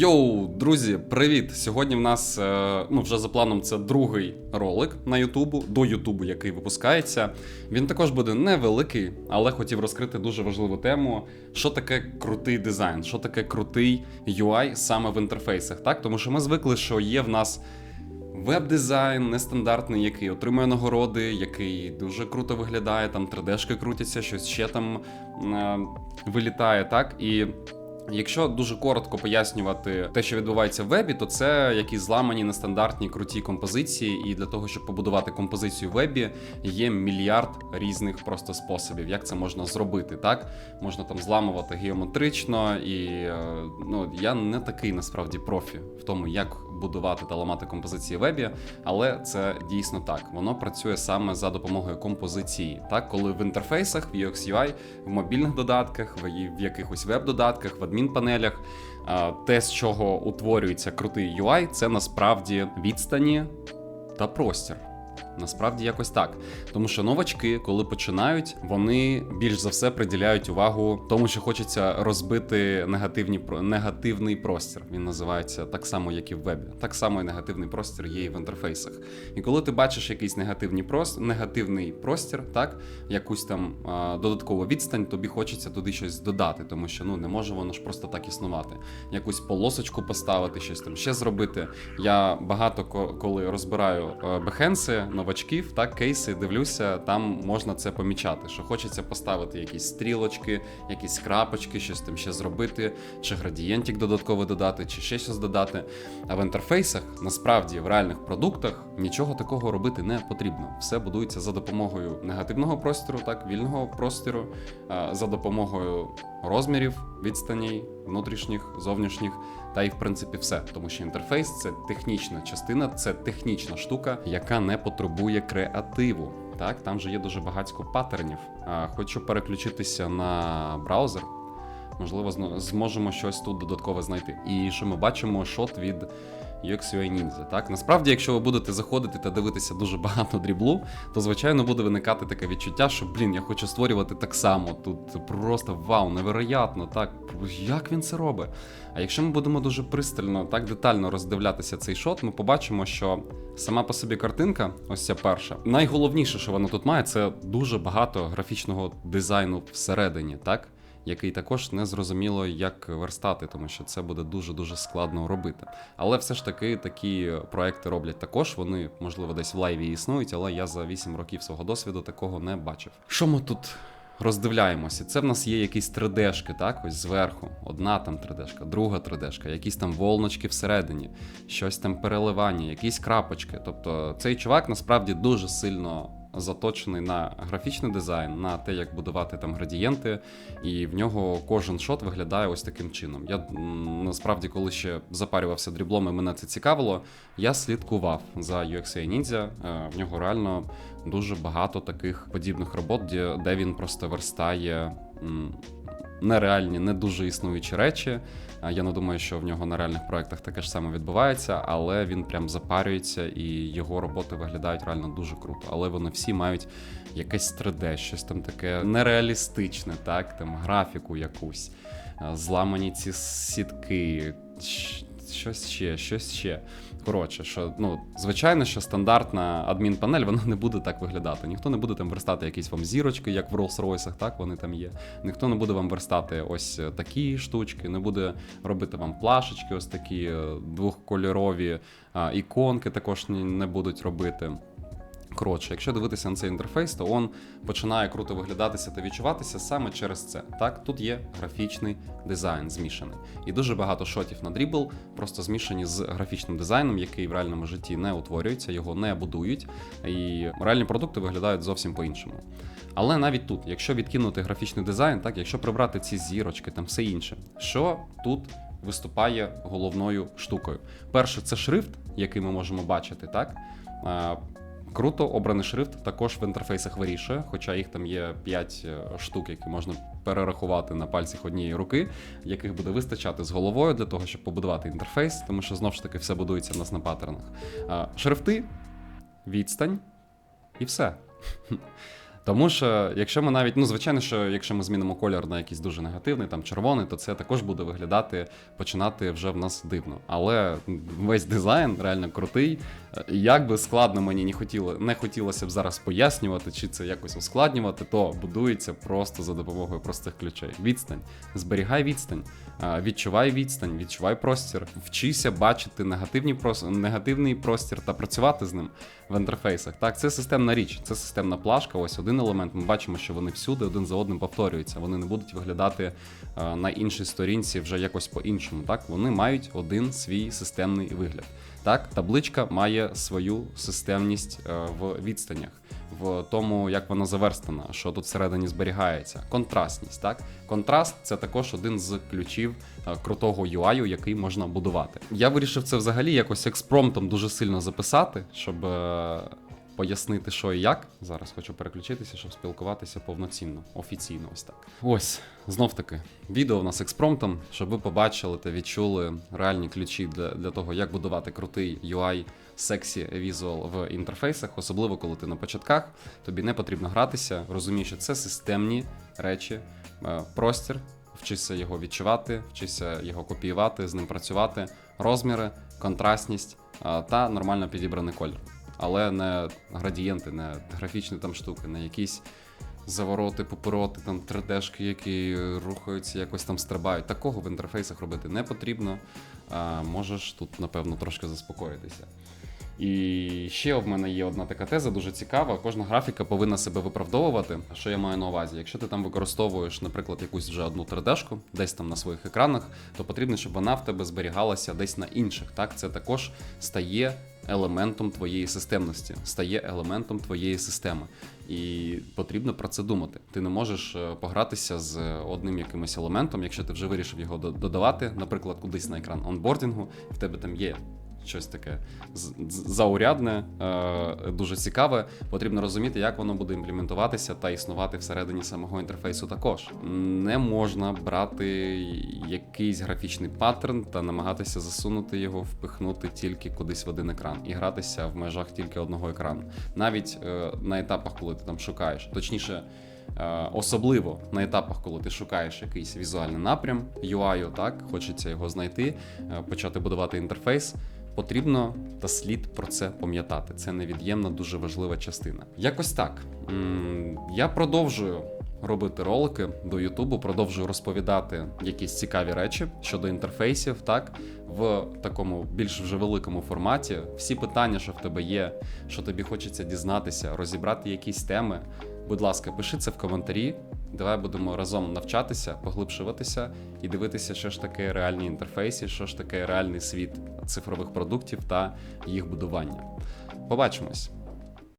Йоу, друзі, привіт! Сьогодні в нас е, ну вже за планом це другий ролик на Ютубу, до Ютубу, який випускається. Він також буде невеликий, але хотів розкрити дуже важливу тему: що таке крутий дизайн, що таке крутий UI саме в інтерфейсах. Так, тому що ми звикли, що є в нас. Веб-дизайн нестандартний, який отримує нагороди, який дуже круто виглядає, там 3D-шки крутяться, щось ще там е, вилітає, так? І Якщо дуже коротко пояснювати те, що відбувається в вебі, то це якісь зламані нестандартні круті композиції, і для того, щоб побудувати композицію в вебі, є мільярд різних просто способів, як це можна зробити. Так можна там зламувати геометрично, і е, ну я не такий насправді профі в тому, як будувати та ламати композиції вебі, але це дійсно так. Воно працює саме за допомогою композиції. Так, коли в інтерфейсах, в UX UI, в мобільних додатках, в якихось веб-додатках, в адмінпанелях, те, з чого утворюється крутий UI, це насправді відстані та простір. Насправді якось так. Тому що новачки, коли починають, вони більш за все приділяють увагу тому, що хочеться розбити негативні негативний простір. Він називається так само, як і в вебі. Так само і негативний простір є і в інтерфейсах. І коли ти бачиш якийсь негативний простір, негативний простір, так якусь там додаткову відстань, тобі хочеться туди щось додати, тому що ну не може воно ж просто так існувати. Якусь полосочку поставити, щось там ще зробити. Я багато коли розбираю е, бехенси новачків, так, кейси, дивлюся, там можна це помічати, що хочеться поставити якісь стрілочки, якісь крапочки, щось там ще зробити, чи градієнтик додатково додати, чи ще щось додати. А в інтерфейсах насправді в реальних продуктах нічого такого робити не потрібно. Все будується за допомогою негативного простору, так, вільного простору, за допомогою розмірів, відстаней, внутрішніх, зовнішніх, та й в принципі все. Тому що інтерфейс це технічна частина, це технічна штука, яка не потребує креативу. Так, там же є дуже багатько паттернів. Хочу переключитися на браузер. Можливо, зможемо щось тут додаткове знайти. І що ми бачимо, шот від UX UI Ninja. Так, насправді, якщо ви будете заходити та дивитися дуже багато дріблу, то звичайно буде виникати таке відчуття, що блін, я хочу створювати так само. Тут просто вау, невероятно, так як він це робить. А якщо ми будемо дуже пристально, так детально роздивлятися цей шот, ми побачимо, що сама по собі картинка, ось ця перша, найголовніше, що вона тут має, це дуже багато графічного дизайну всередині, так який також не зрозуміло, як верстати, тому що це буде дуже-дуже складно робити. Але все ж таки такі проекти роблять також. Вони, можливо, десь в лайві існують, але я за 8 років свого досвіду такого не бачив. Що ми тут? Роздивляємося, це в нас є якісь 3D-шки, так, ось зверху. Одна там 3D-шка, друга 3D-шка, якісь там волночки всередині, щось там переливання, якісь крапочки. Тобто цей чувак насправді дуже сильно заточений на графічний дизайн, на те, як будувати там градієнти, і в нього кожен шот виглядає ось таким чином. Я насправді, коли ще запарювався дріблом, і мене це цікавило, я слідкував за UXA Ninja. Е, в нього реально дуже багато таких подібних робот, де він просто верстає нереальні, не дуже існуючі речі. Я не думаю, що в нього на реальних проектах таке ж саме відбувається, але він прям запарюється і його роботи виглядають реально дуже круто. Але вони всі мають якесь 3D, щось там таке нереалістичне, так, там графіку якусь, зламані ці сітки щось ще, щось ще. Коротше, що ну, звичайно, що стандартна адмінпанель вона не буде так виглядати. Ніхто не буде там верстати якісь вам зірочки, як в Rolls-Royce, так вони там є. Ніхто не буде вам верстати ось такі штучки, не буде робити вам плашечки, ось такі е, двохкольорові іконки також не будуть робити. Коротше, якщо дивитися на цей інтерфейс, то він починає круто виглядатися та відчуватися саме через це. Так, тут є графічний дизайн змішаний. І дуже багато шотів на дрібл просто змішані з графічним дизайном, який в реальному житті не утворюється, його не будують, і реальні продукти виглядають зовсім по-іншому. Але навіть тут, якщо відкинути графічний дизайн, так, якщо прибрати ці зірочки, там все інше, що тут виступає головною штукою? Перше, це шрифт, який ми можемо бачити, так. Круто, обраний шрифт також в інтерфейсах вирішує, хоча їх там є 5 е, штук, які можна перерахувати на пальцях однієї руки, яких буде вистачати з головою для того, щоб побудувати інтерфейс, тому що знову ж таки все будується в нас на паттернах. Шрифти, відстань і все. Тому що, якщо ми навіть, ну звичайно, що якщо ми змінимо колір на якийсь дуже негативний, там червоний, то це також буде виглядати, починати вже в нас дивно. Але весь дизайн реально крутий. Е, Як би складно мені не хотіло, не хотілося б зараз пояснювати, чи це якось ускладнювати, то будується просто за допомогою простих ключей. Відстань, зберігай відстань, відчувай відстань, відчувай простір, вчися бачити негативні прос- негативний простір та працювати з ним в інтерфейсах. Так, це системна річ, це системна плашка. Ось один елемент. Ми бачимо, що вони всюди один за одним повторюються. Вони не будуть виглядати е, на іншій сторінці вже якось по-іншому. Так, вони мають один свій системний вигляд. Так, табличка має свою системність е, в відстанях. В тому, як вона заверстана, що тут всередині зберігається, контрастність. Так, контраст це також один з ключів е, крутого UI, який можна будувати. Я вирішив це взагалі якось експромтом дуже сильно записати, щоб пояснити, що і як. Зараз хочу переключитися, щоб спілкуватися повноцінно, офіційно. Ось так. Ось знов таки відео в нас експромтом, щоб ви побачили та відчули реальні ключі для, для того, як будувати крутий UI, сексі візуал в інтерфейсах, особливо коли ти на початках, тобі не потрібно гратися, розумієш, що це системні речі, е, простір. Вчися його відчувати, вчися його копіювати, з ним працювати, розміри, контрастність та нормально підібраний колір. Але не градієнти, не графічні там штуки, не якісь завороти, попороти, там 3D-шки, які рухаються, якось там стрибають. Такого в інтерфейсах робити не потрібно. А, можеш тут, напевно, трошки заспокоїтися. І ще в мене є одна така теза, дуже цікава. Кожна графіка повинна себе виправдовувати. Що я маю на увазі? Якщо ти там використовуєш, наприклад, якусь вже одну 3D-шку, десь там на своїх екранах, то потрібно, щоб вона в тебе зберігалася десь на інших. Так, це також стає елементом твоєї системності, стає елементом твоєї системи. І потрібно про це думати. Ти не можеш е, погратися з одним якимось елементом, якщо ти вже вирішив його до- додавати, наприклад, кудись на екран онбордінгу, в тебе там є щось таке заурядне, е, дуже цікаве. Потрібно розуміти, як воно буде імплементуватися та існувати всередині самого інтерфейсу. Також не можна брати якийсь графічний паттерн та намагатися засунути його, впихнути тільки кудись в один екран і гратися в межах тільки одного екрану. Навіть е, на етапах, коли ти там шукаєш, точніше. Е, Особливо на етапах, коли ти шукаєш якийсь візуальний напрям UI, так хочеться його знайти, почати будувати інтерфейс. Потрібно та слід про це пам'ятати. Це невід'ємна, дуже важлива частина. Якось так. Я продовжую робити ролики до Ютубу, продовжую розповідати якісь цікаві речі щодо інтерфейсів, так в такому більш вже великому форматі. Всі питання, що в тебе є, що тобі хочеться дізнатися, розібрати якісь теми. Будь ласка, пиши це в коментарі. Давай будемо разом навчатися, поглибшуватися і дивитися, що ж таке реальні інтерфейси, що ж таке реальний світ цифрових продуктів та їх будування. Побачимось!